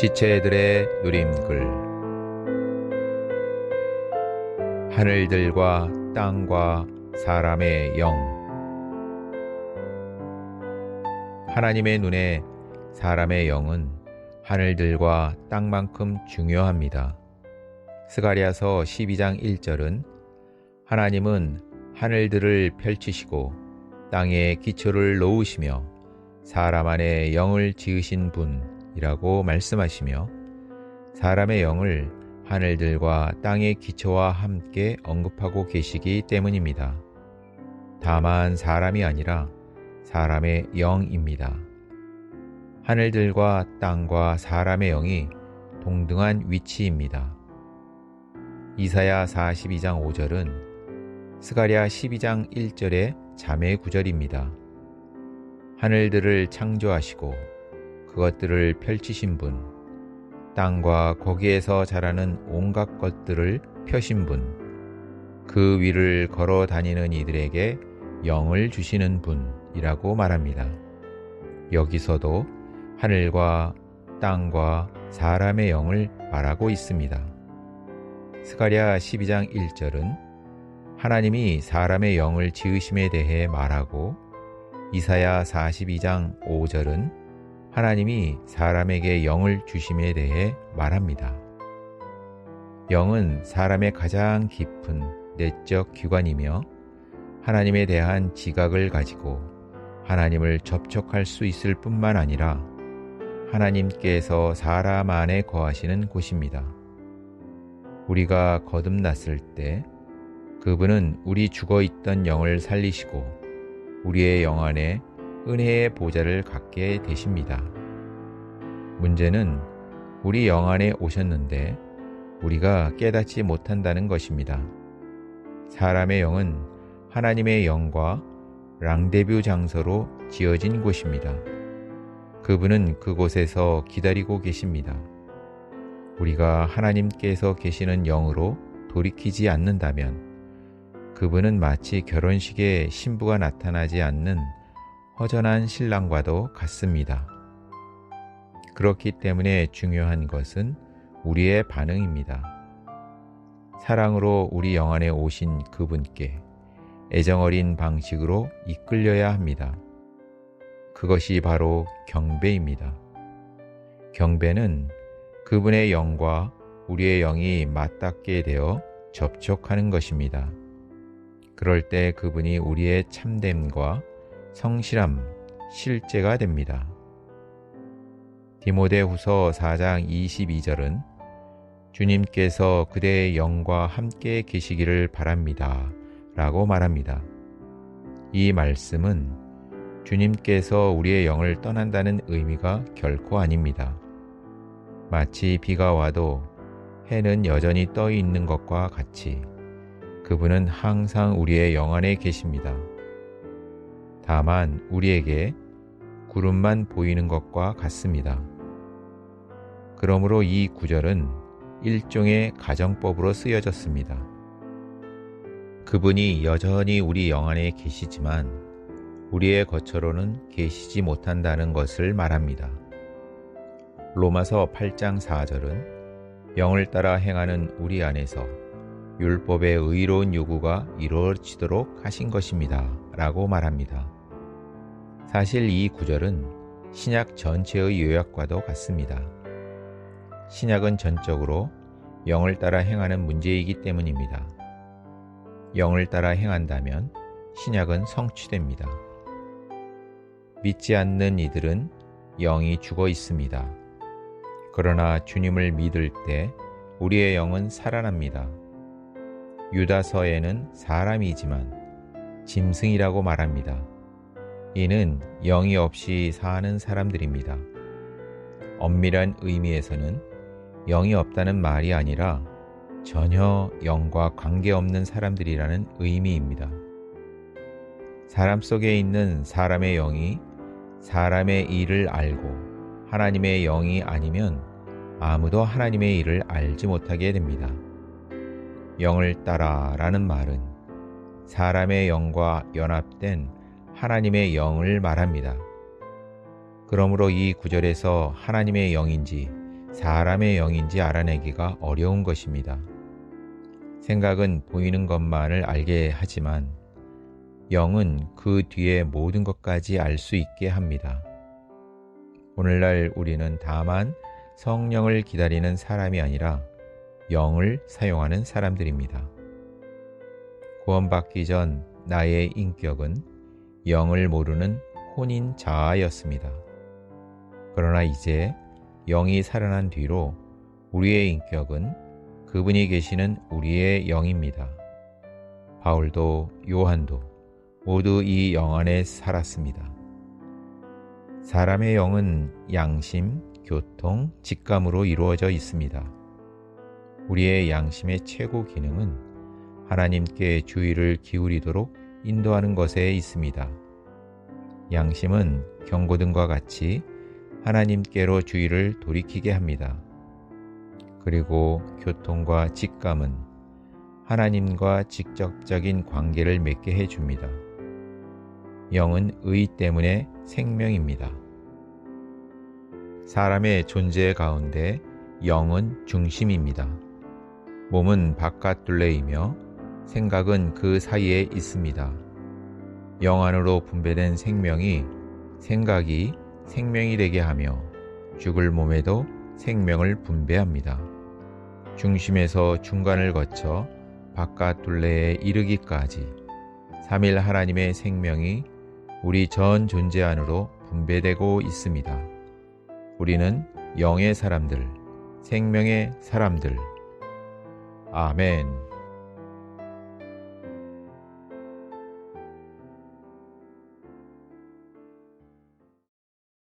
지체들의 누림글 하늘들과 땅과 사람의 영 하나님의 눈에 사람의 영은 하늘들과 땅만큼 중요합니다. 스가리아서 12장 1절은 하나님은 하늘들을 펼치시고 땅에 기초를 놓으시며 사람 안에 영을 지으신 분 이라고 말씀하시며 사람의 영을 하늘들과 땅의 기초와 함께 언급하고 계시기 때문입니다. 다만 사람이 아니라 사람의 영입니다. 하늘들과 땅과 사람의 영이 동등한 위치입니다. 이사야 42장 5절은 스가랴 12장 1절의 자매 구절입니다. 하늘들을 창조하시고 그것들을 펼치신 분, 땅과 거기에서 자라는 온갖 것들을 펴신 분, 그 위를 걸어 다니는 이들에게 영을 주시는 분이라고 말합니다. 여기서도 하늘과 땅과 사람의 영을 말하고 있습니다. 스가랴 12장 1절은 하나님이 사람의 영을 지으심에 대해 말하고 이사야 42장 5절은 하나님이 사람에게 영을 주심에 대해 말합니다. 영은 사람의 가장 깊은 내적 기관이며 하나님에 대한 지각을 가지고 하나님을 접촉할 수 있을 뿐만 아니라 하나님께서 사람 안에 거하시는 곳입니다. 우리가 거듭났을 때 그분은 우리 죽어 있던 영을 살리시고 우리의 영 안에 은혜의 보좌를 갖게 되십니다. 문제는 우리 영 안에 오셨는데 우리가 깨닫지 못한다는 것입니다. 사람의 영은 하나님의 영과 랑데뷰 장소로 지어진 곳입니다. 그분은 그곳에서 기다리고 계십니다. 우리가 하나님께서 계시는 영으로 돌이키지 않는다면 그분은 마치 결혼식에 신부가 나타나지 않는 허전한 신랑과도 같습니다. 그렇기 때문에 중요한 것은 우리의 반응입니다. 사랑으로 우리 영안에 오신 그분께 애정어린 방식으로 이끌려야 합니다. 그것이 바로 경배입니다. 경배는 그분의 영과 우리의 영이 맞닿게 되어 접촉하는 것입니다. 그럴 때 그분이 우리의 참됨과 성실함, 실제가 됩니다. 디모데 후서 4장 22절은 주님께서 그대의 영과 함께 계시기를 바랍니다. 라고 말합니다. 이 말씀은 주님께서 우리의 영을 떠난다는 의미가 결코 아닙니다. 마치 비가 와도 해는 여전히 떠 있는 것과 같이 그분은 항상 우리의 영 안에 계십니다. 다만 우리에게 구름만 보이는 것과 같습니다. 그러므로 이 구절은 일종의 가정법으로 쓰여졌습니다. 그분이 여전히 우리 영 안에 계시지만 우리의 거처로는 계시지 못한다는 것을 말합니다. 로마서 8장 4절은 영을 따라 행하는 우리 안에서 율법의 의로운 요구가 이루어지도록 하신 것입니다. 라고 말합니다. 사실 이 구절은 신약 전체의 요약과도 같습니다. 신약은 전적으로 영을 따라 행하는 문제이기 때문입니다. 영을 따라 행한다면 신약은 성취됩니다. 믿지 않는 이들은 영이 죽어 있습니다. 그러나 주님을 믿을 때 우리의 영은 살아납니다. 유다서에는 사람이지만 짐승이라고 말합니다. 이는 영이 없이 사는 사람들입니다. 엄밀한 의미에서는 영이 없다는 말이 아니라 전혀 영과 관계없는 사람들이라는 의미입니다. 사람 속에 있는 사람의 영이 사람의 일을 알고 하나님의 영이 아니면 아무도 하나님의 일을 알지 못하게 됩니다. 영을 따라 라는 말은 사람의 영과 연합된 하나님의 영을 말합니다. 그러므로 이 구절에서 하나님의 영인지 사람의 영인지 알아내기가 어려운 것입니다. 생각은 보이는 것만을 알게 하지만 영은 그 뒤에 모든 것까지 알 수 있게 합니다. 오늘날 우리는 다만 성령을 기다리는 사람이 아니라 영을 사용하는 사람들입니다. 구원받기 전 나의 인격은 영을 모르는 혼인 자아였습니다. 그러나 이제 영이 살아난 뒤로 우리의 인격은 그분이 계시는 우리의 영입니다. 바울도 요한도 모두 이 영 안에 살았습니다. 사람의 영은 양심, 교통, 직감으로 이루어져 있습니다. 우리의 양심의 최고 기능은 하나님께 주의를 기울이도록 인도하는 것에 있습니다. 양심은 경고등과 같이 하나님께로 주의를 돌이키게 합니다. 그리고 교통과 직감은 하나님과 직접적인 관계를 맺게 해줍니다. 영은 의 때문에 생명입니다. 사람의 존재 가운데 영은 중심입니다. 몸은 바깥 둘레이며 생각은 그 사이에 있습니다. 영 안으로 분배된 생명이 생각이 생명이 되게 하며 죽을 몸에도 생명을 분배합니다. 중심에서 중간을 거쳐 바깥 둘레에 이르기까지 3일 하나님의 생명이 우리 전 존재 안으로 분배되고 있습니다. 우리는 영의 사람들, 생명의 사람들. 아멘.